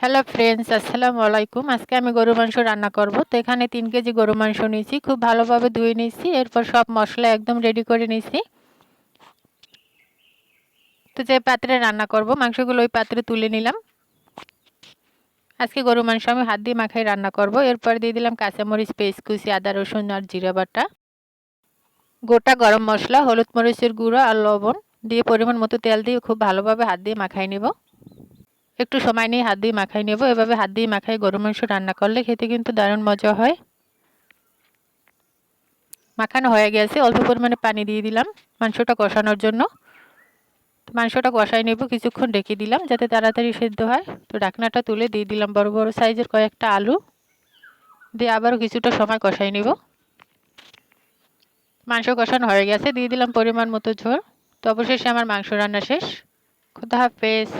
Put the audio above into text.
Hello friends আসসালামু আলাইকুম আজকে আমি গরু মাংস রান্না করব। তো এখানে তিন কেজি গরু মাংস নিয়েছি। খুব ভালোভাবে ধুয়ে নিয়েছি। এরপর সব মশলা একদম রেডি করে নিয়েছি। তো যে পাত্রে রান্না করব, মাংসগুলো ওই পাত্রে তুলে নিলাম। আজকে গরু মাংস আমি হাত দিয়ে মাখাই রান্না করব। এরপর দিয়ে দিলাম কাঁচামরিচ পেস্ট কুচি, আদা রসুন, আর জিরা বাটা। গোটা গরম মশলা, হলুদ মরিচের গুঁড়ো আর লবণ দিয়ে পরিমাণ মতো তেল দিয়ে খুব ভালোভাবে হাত দিয়ে মাখাই নেব। একটু সময় নিয়ে হাত দিয়ে মাখাই নেব। এভাবে হাত দিয়ে মাখাই গরু মাংস রান্না করলে খেতে কিন্তু দারুণ মজা হয়। মাখানো হয়ে গেছে। অল্প পরিমাণে পানি দিয়ে দিলাম মাংসটা কষানোর জন্য। মাংসটা কষাই নেব, কিছুক্ষণ রেখে দিলাম যাতে তাড়াতাড়ি সেদ্ধ হয়। তো ঢাকনাটা তুলে দিয়ে দিলাম বড় বড় সাইজের কয়েকটা আলু। দিয়ে আবারও কিছুটা সময় কষাই নেব। মাংস কষানো হয়ে গেছে। দিয়ে দিলাম পরিমাণ মতো ঝোল। তো অবশেষে আমার মাংস রান্না শেষ। খুদা হাফেজ।